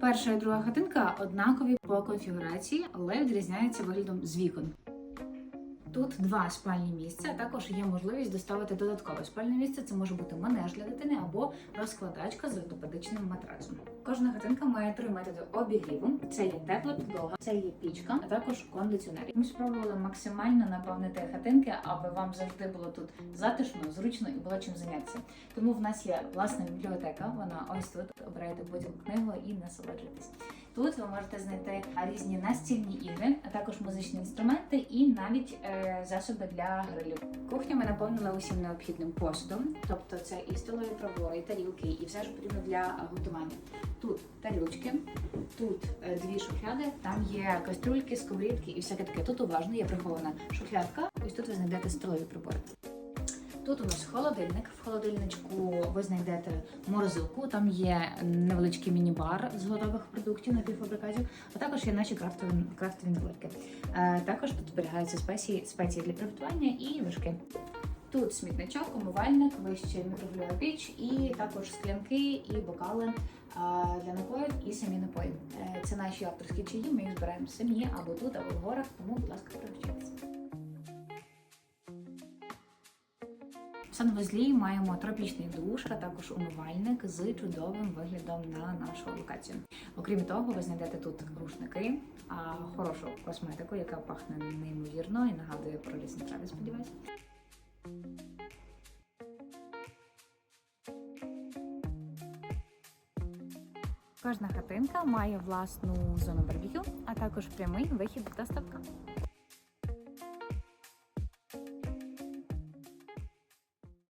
Перша і друга хатинка однакові по конфігурації, але відрізняються виглядом з вікон. Тут два спальні місця, а також є можливість доставити додаткове спальне місце. Це може бути манеж для дитини або розкладачка з ортопедичним матрацом. Кожна хатинка має три методи обігріву: це є тепла підлога, це є пічка, а також кондиціонер. Ми спробували максимально наповнити хатинки, аби вам завжди було тут затишно, зручно і було чим зайнятися. Тому в нас є власна бібліотека. Вона ось тут. обирайте будь-яку книгу і насолоджуйтесь. Тут ви можете знайти різні настільні ігри, а також музичні інструменти і навіть е, засоби для грилю. Кухню ми наповнили усім необхідним посудом, тобто це і столові прибори, і тарілки, і все що потрібно для е, готування. Тут тарілочки, тут е, дві шухляди, там є кастрюльки, сковорідки і всяке таке. Тут уважно є прихована шухлядка. Ось тут ви знайдете столові прибори. Тут у нас холодильник. В холодильничку ви знайдете морозилку. Там є невеличкий міні-бар з готових продуктів напівфабрикатів, а також є наші крафтові, крафтові наливки. Е, також тут зберігаються спеції, спеції для приготування і вершки. Тут смітничок, умивальник, вище мікрохвильова піч, і також склянки і бокали е, для напоїв і самі напої. Е, Це наші авторські чаї. Ми їх збираємо самі або тут, або в горах. Тому, будь ласка, пригощайтеся. В санвузлі маємо тропічний душ, а також умивальник з чудовим виглядом на нашу локацію. Окрім того, ви знайдете тут рушники, а хорошу косметику, яка пахне неймовірно і нагадує про лісні трави, сподіваюся. Кожна хатинка має власну зону барбекю, а також прямий вихід доставка.